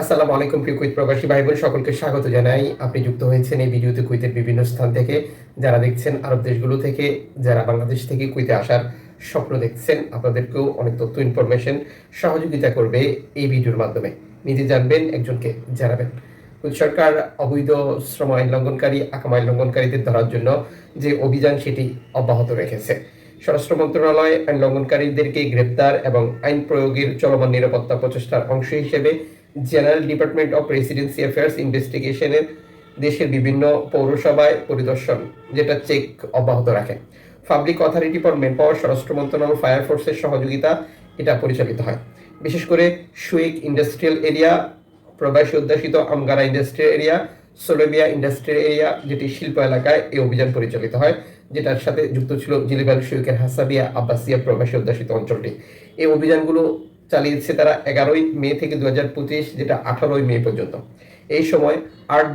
আসসালামু আলাইকুম, প্রিয় কুইত প্রবাসী ভাই বোন সকলকে স্বাগত জানাই। আপনি যুক্ত হয়েছেন এই ভিডিওতে কুইতের বিভিন্ন স্থান থেকে। যারা দেখছেন আরব দেশগুলো থেকে, যারা বাংলাদেশ থেকে কুইতে আসার স্বপ্ন দেখছেন, আপনাদেরকেও অনেক তথ্য ইনফরমেশন সহযোগিতা করবে এই ভিডিওর মাধ্যমে। নিজে জানবেন, একজনকে জানাবেন। সরকার অবৈধ শ্রম আইন লঙ্ঘনকারী, আকাম আইন লঙ্ঘনকারীদের ধরার জন্য যে অভিযান, সেটি অব্যাহত রেখেছে। স্বরাষ্ট্র মন্ত্রণালয় আইন লঙ্ঘনকারীদেরকে গ্রেপ্তার এবং আইন প্রয়োগের চলমান নিরাপত্তা প্রচেষ্টার অংশ হিসেবে General Department of Residency Affairs ইনভেস্টিগেশনের দেশের বিভিন্ন পৌরসভায় পরিদর্শন, যেটা চেক অব্যাহত রাখে। Public Authority for men power স্বরাষ্ট্র মন্ত্রণালয়, ফায়ার ফোর্সের সহযোগিতা, এটা পরিচালিত হয়। বিশেষ করে সুইক ইন্ডাস্ট্রিয়াল এরিয়া, প্রবাসী অধ্যাসিত Amghara industrial area Sulaibiya industrial area, যেটি শিল্প এলাকায় এই অভিযান পরিচালিত হয়, যেটার সাথে যুক্ত ছিল জিলিবাল সুইকের হাসাবিয়া আব্বাসিয়া প্রবাসী অধ্যাসিত অঞ্চলটি। এই অভিযানগুলো চালিয়েছে তারা এগারোই মে থেকে দু হাজার পঁচিশ, যেটা আঠারোই মে পর্যন্ত। এই সময় আট,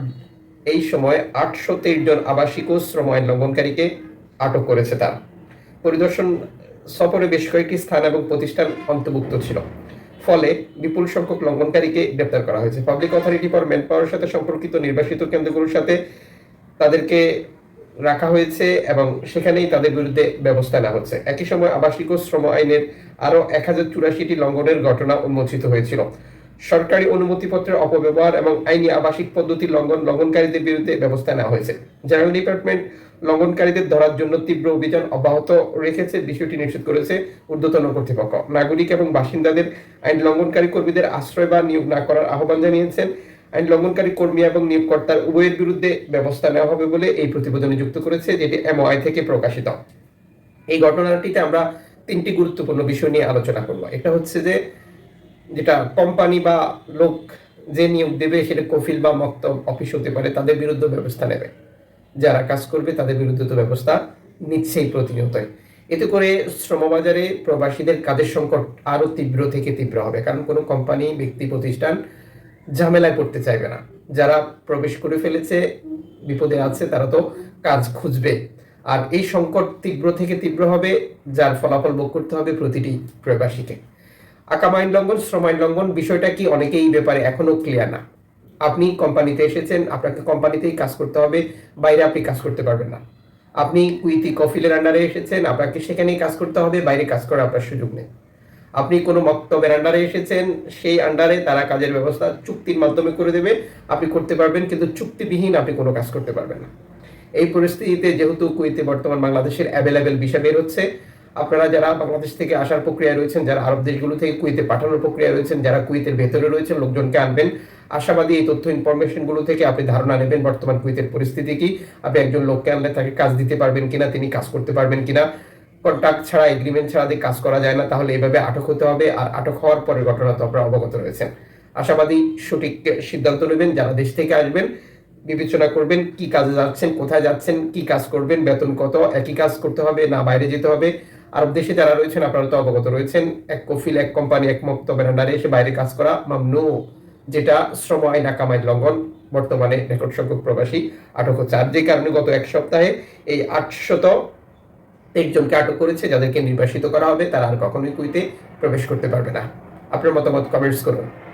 এই সময় আটশো তেইশ জন আবাসিক ও শ্রম আইন লঙ্ঘনকারীকে আটক করেছে তারা। পরিদর্শন সফরে বেশ কয়েকটি স্থান এবং প্রতিষ্ঠান অন্তর্ভুক্ত ছিল। ফলে বিপুল সংখ্যক লঙ্ঘনকারীকে গ্রেপ্তার করা হয়েছে। Public authority for manpower সাথে সম্পর্কিত নির্বাসিত কেন্দ্রগুলোর সাথে তাদেরকে রাখা হয়েছে এবং সেখানেই তাদের বিরুদ্ধে ব্যবস্থা নেওয়া হচ্ছে। একই সময় আবাসিক ও শ্রম আইনের আরও এক হাজার চুরাশিটি লঙ্ঘনের ঘটনা উন্মোচিত হয়েছিল। সরকারি অনুমতিপত্রের অপব্যবহার এবং আইনি আবাসিক পদ্ধতি লঙ্ঘন লঙ্ঘনকারীদের বিরুদ্ধে ব্যবস্থা নেওয়া হয়েছে। জেনারেল ডিপার্টমেন্ট লঙ্ঘনকারীদের ধরার জন্য তীব্র অভিযান অব্যাহত রেখেছে, বিষয়টি নিশ্চিত করেছে ঊর্ধ্বতন কর্তৃপক্ষ। নাগরিক এবং বাসিন্দাদের আইন লঙ্ঘনকারী কর্মীদের আশ্রয় বা নিয়োগ না করার আহ্বান জানিয়েছেন। আইন লঙ্ঘনকারী কর্মী এবং নিয়োগকর্তার উভয়ের বিরুদ্ধে ব্যবস্থা নেওয়া হবে বলে এই প্রতিবেদনে যুক্ত করেছে, যেটি এমওআই থেকে প্রকাশিত। এই ঘটনাটিতে আমরা তিনটি গুরুত্বপূর্ণ বিষয় নিয়ে আলোচনা করব। এটা হচ্ছে যে, যেটা কোম্পানি বা লোক যে নিয়োগ দেবে, সেটা কফিল বা মক্তব অফিস হতে পারে, তাদের বিরুদ্ধে ব্যবস্থা নেবে। যারা কাজ করবে, তাদের বিরুদ্ধে তো ব্যবস্থা নিচ্ছেই প্রতিনিয়তই। এতে করে শ্রমবাজারে প্রবাসীদের কাজের সংকট আরও তীব্র থেকে তীব্র হবে। কারণ কোনো কোম্পানি, ব্যক্তি, প্রতিষ্ঠান ঝামেলায় পড়তে চাইবে না। যারা প্রবেশ করে ফেলেছে, বিপদে আছে, তারা তো কাজ খুঁজবে। আর এই সংকট তীব্র থেকে তীব্র হবে, যার ফলাফল ভোগ করতে হবে প্রতিটি প্রবাসীকে। আকাম আইন লঙ্ঘন, শ্রম আইন লঙ্ঘন, বিষয়টা কি অনেকেই এই ব্যাপারে এখনও ক্লিয়ার না। আপনি কোম্পানিতে এসেছেন, আপনাকে কোম্পানিতেই কাজ করতে হবে, বাইরে আপনি কাজ করতে পারবেন না। আপনি কুইতি কফিলের আন্ডারে এসেছেন, আপনাকে সেখানেই কাজ করতে হবে, বাইরে কাজ করার আপনার সুযোগ নেই। আপনি কোনো মক্তবের আন্ডারে এসেছেন, সেই আন্ডারে তারা কাজের ব্যবস্থা চুক্তির মাধ্যমে করে দেবে, আপনি করতে পারবেন, কিন্তু চুক্তিবিহীন আপনি কোনো কাজ করতে পারবেন না। এই পরিস্থিতিতে যেহেতু কুইতে বর্তমান বাংলাদেশের অ্যাভেলেবেল ভিসা বের হচ্ছে, আপনারা যারা বাংলাদেশ থেকে আসার প্রক্রিয়ায় রয়েছেন, যারা আরব দেশগুলো থেকে কুইতে পাঠানোর প্রক্রিয়া রয়েছেন, যারা কুইতের ভেতরে রয়েছেন, লোকজনকে আনবেন। আশাবাদী এই তথ্য ইনফরমেশনগুলো থেকে আপনি ধারণা নেবেন, বর্তমান কুইতের পরিস্থিতি কি, আপনি একজন লোককে আনলে তাকে কাজ দিতে পারবেন কিনা, তিনি কাজ করতে পারবেন কিনা। কন্ট্রাক্ট ছাড়া এগ্রিমেন্ট ছাড়া দিয়ে কাজ করা যায় না, তাহলে এভাবে আটক হতে হবে। আর আটক হওয়ার পরের ঘটনা তো আপনারা অবগত রয়েছেন। আশাবাদী সঠিক সিদ্ধান্ত নেবেন, যারা দেশ থেকে আসবেন, বিবেচনা করবেন কি কাজে যাচ্ছেন, কোথায় যাচ্ছেন, কি কাজ করবেন, বেতন কত, একই কাজ করতে হবে না বাইরে যেতে হবে। আরব দেশে যারা রয়েছেন, আপনারা তো অবগত রয়েছেন, এক কফিল, এক কোম্পানি, এক মক্তবের আন্ডারে এসে বাইরে কাজ করা মামনু, যেটা শ্রম আইন, আকামাইন লঙ্ঘন, বর্তমানে রেকর্ড সংখ্যক প্রবাসী আটক হচ্ছে। আর যে কারণে গত এক সপ্তাহে এই আটশত একজনকে আটক করেছে, যাদেরকে নির্বাসিত করা হবে, তারা আর কখনোই কুইতে প্রবেশ করতে পারবে না। আপনার মতামত কমেন্টস করুন।